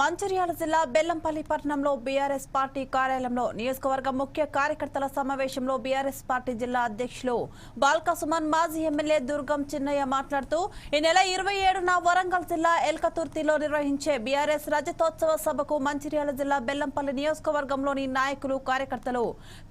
మంచిర్యాల జిల్లా బెల్లంపల్లి పట్టణంలో BRS party కార్యాలయంలో నియోజకవర్గ ముఖ్య కార్యకర్తల సమావేశంలో బీఆర్ఎస్ పార్టీ జిల్లా అధ్యక్షులు బాల్క సుమన్ మాజీ ఎమ్మెల్యే దుర్గం చిన్నయ్య మాట్లాడుతూ ఈ నెల ఇరవై ఏడున వరంగల్ జిల్లా ఎల్కతుర్తిలో నిర్వహించే బీఆర్ఎస్ రజతోత్సవ సభకు మంచిర్యాల జిల్లా బెల్లంపల్లి నియోజకవర్గంలోని నాయకులు కార్యకర్తలు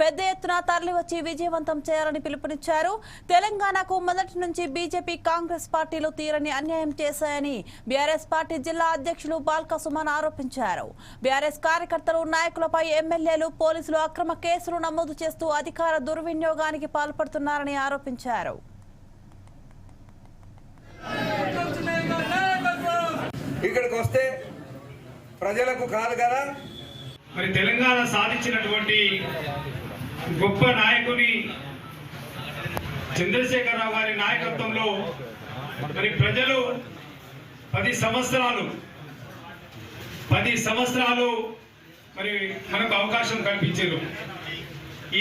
పెద్ద ఎత్తున తరలివచ్చి విజయవంతం చేయాలని పిలుపునిచ్చారు. తెలంగాణకు మొదటి నుంచి బీజేపీ కాంగ్రెస్ పార్టీలు తీరని అన్యాయం చేశాయని బీఆర్ఎస్ పార్టీ జిల్లా అధ్యక్షులు బాల్క సుమన్ ఆరోపించారు. బీఆర్ఎస్ కార్యకర్తలు నాయకులపై ఎమ్మెల్యేలు పోలీసులు అక్రమ కేసులు నమోదు చేస్తూ అధికార దుర్వినియోగానికి పాల్పడుతున్నారని ఆరోపించారు. ఇక్కడికి వస్తే ప్రజలకు కాదు కదా? మరి తెలంగాణ సాధించినటువంటి గొప్ప నాయకుని చంద్రశేఖరరావు గారి నాయకత్వంలో మరి ప్రజలు పది సంవత్సరాలు పది సంవత్సరాలు మరి మనకు అవకాశం కల్పించారు.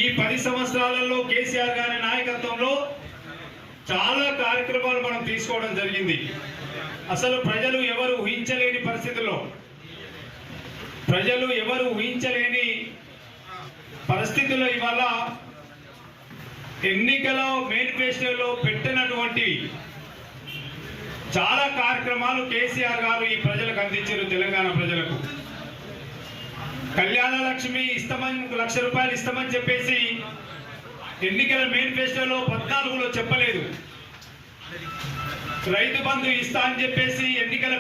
ఈ పది సంవత్సరాలలో కేసీఆర్ గారి నాయకత్వంలో చాలా కార్యక్రమాలు మనం తీసుకోవడం జరిగింది. అసలు ప్రజలు ఎవరు ఊహించలేని పరిస్థితుల్లో ప్రజలు ఎవరు ఊహించలేని పరిస్థితుల్లో ఇవాళ ఎన్నికల మేనిఫెస్టోలో పెట్టినటువంటి చాలా కార్యక్రమాలు కేసీఆర్ గారు ఈ ప్రజలకు అందించారు తెలంగాణ ప్రజలకు. కళ్యాణ లక్ష్మి ఇస్తామని లక్ష రూపాయలు ఇస్తామని చెప్పేసి ఎన్నికల మేనిఫెస్టోలో పద్నాలుగులో చెప్పలేదు. రైతు బంధు ఇస్తా అని చెప్పేసి ఎన్నికల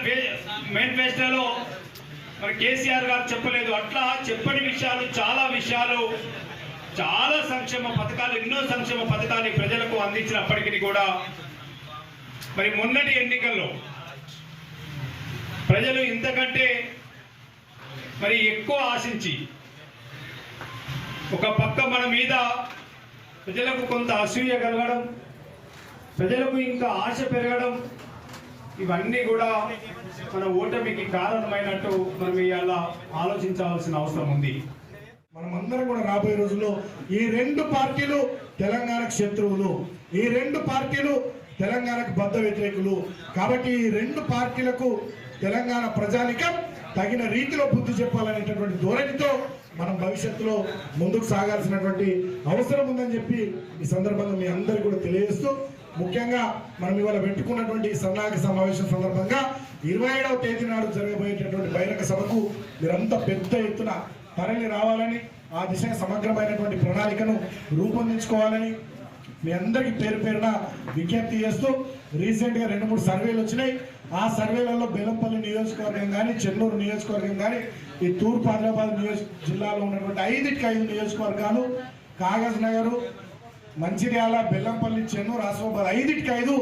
మేనిఫెస్టోలో మరి కేసీఆర్ గారు చెప్పలేదు. అట్లా చెప్పని విషయాలు చాలా విషయాలు చాలా సంక్షేమ పథకాలు ఎన్నో సంక్షేమ పథకాలు ఈ ప్రజలకు అందించినప్పటికీ కూడా మరి మొన్నటి ఎన్నికల్లో ప్రజలు ఇంతకంటే మరి ఎక్కువ ఆశించి ఒక పక్క మన మీద ప్రజలకు కొంత అసూయ కలగడం ప్రజలకు ఇంకా ఆశ పెరగడం ఇవన్నీ కూడా మన ఓటమికి కారణమైనట్టు మనం ఇవాళ ఆలోచించాల్సిన అవసరం ఉంది. మనమందరం కూడా రాబోయే రోజుల్లో ఈ రెండు పార్టీలు తెలంగాణకు శత్రువులు. ఈ రెండు పార్టీలు తెలంగాణకు బద్ద వ్యతిరేకులు. కాబట్టి ఈ రెండు పార్టీలకు తెలంగాణ ప్రజానికం తగిన రీతిలో బుద్ధి చెప్పాలనేటటువంటి ధోరణితో మనం భవిష్యత్తులో ముందుకు సాగాల్సినటువంటి అవసరం ఉందని చెప్పి ఈ సందర్భంగా మీ అందరికీ కూడా తెలియజేస్తూ ముఖ్యంగా మనం ఇవాళ పెట్టుకున్నటువంటి సన్నాహక సమావేశం సందర్భంగా ఇరవై ఏడవ తేదీ నాడు జరగబోయేటటువంటి బహిరంగ సభకు మీరంతా పెద్ద ఎత్తున తరలి రావాలని ఆ దిశగా సమగ్రమైనటువంటి ప్రణాళికను రూపొందించుకోవాలని మీ అందరికీ పేరు పేరున విజ్ఞప్తి చేస్తూ రీసెంట్గా రెండు మూడు సర్వేలు వచ్చినాయి. ఆ సర్వేలలో బెల్లంపల్లి నియోజకవర్గం కానీ చెన్నూరు నియోజకవర్గం కానీ ఈ తూర్పు ఆదిలాబాద్ నియోజక జిల్లాలో ఉన్నటువంటి ఐదుకి ఐదు నియోజకవర్గాలు కాగజ్ నగరు మంచిర్యాల బెల్లంపల్లి చెన్నూరు ఆసిఫాబాద్ ఐదుకి ఐదు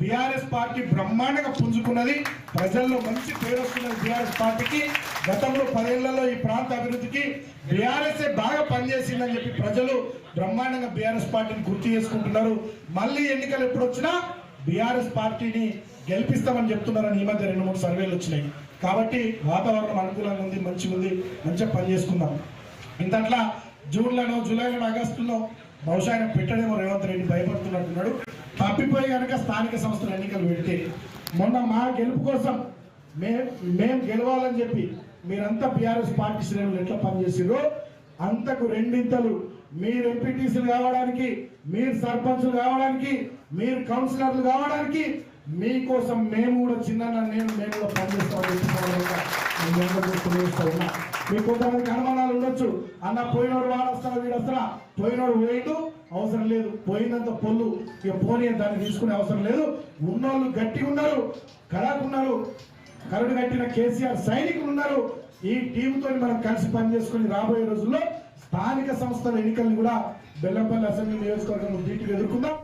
బీఆర్ఎస్ పార్టీ బ్రహ్మాండంగా పుంజుకున్నది. ప్రజల్లో మంచి పేరు వస్తున్నది బీఆర్ఎస్ పార్టీకి. గతంలో పదేళ్ళలో ఈ ప్రాంత అభివృద్ధికి బీఆర్ఎస్ బాగా పనిచేసిందని చెప్పి ప్రజలు బ్రహ్మాండంగా బీఆర్ఎస్ పార్టీని గుర్తు చేసుకుంటున్నారు. మళ్ళీ ఎన్నికలు ఎప్పుడు వచ్చినా బీఆర్ఎస్ పార్టీని గెలిపిస్తామని చెప్తున్నారని ఈ మధ్య రెండు మూడు సర్వేలు వచ్చినాయి. కాబట్టి వాతావరణం అనుకూలంగా ఉంది మంచిగా ఉంది మంచిగా పని చేసుకుందాం ఇంతట్లా జూన్లోనో జూలైలోనో ఆగస్టులో బహుశా ఆయన పెట్టడేమో రేవంత్ రెడ్డి భయపడుతున్నట్టున్నాడు. తప్పిపోయి కనుక స్థానిక సంస్థల ఎన్నికలు పెడితే మొన్న మా గెలుపు కోసం మే మేము గెలవాలని చెప్పి మీరంతా బీఆర్ఎస్ పార్టీ శ్రేణులు ఎట్లా పనిచేసిరో అంతకు రెండింతలు మీరు ఎంపీటీసీలు కావడానికి మీరు సర్పంచ్లు కావడానికి మీరు కౌన్సిలర్లు కావడానికి మీకోసం మేము కూడా చిన్న నేను మేము కూడా పనిచేస్తాం మీకు కొంతమందికి అనుమానాలు ఉండొచ్చు. అన్న పోయినోడు వాడు వస్తాడా వీడు వస్తాడా పోయినోడు పోయిండు అవసరం లేదు. పోయినంత పొల్లు. ఇక పోనీ దాన్ని తీసుకునే అవసరం లేదు. ఉన్నోళ్ళు గట్టి ఉన్నారు. కడాకున్నారు కరుడు కట్టిన కేసీఆర్ సైనికులు ఉన్నారు. ఈ టీంతో మనం కలిసి పనిచేసుకుని రాబోయే రోజుల్లో స్థానిక సంస్థల ఎన్నికల్ని కూడా బెల్లంపల్లి అసెంబ్లీ నియోజకవర్గం ధీటుగా ఎదుర్కొందాం.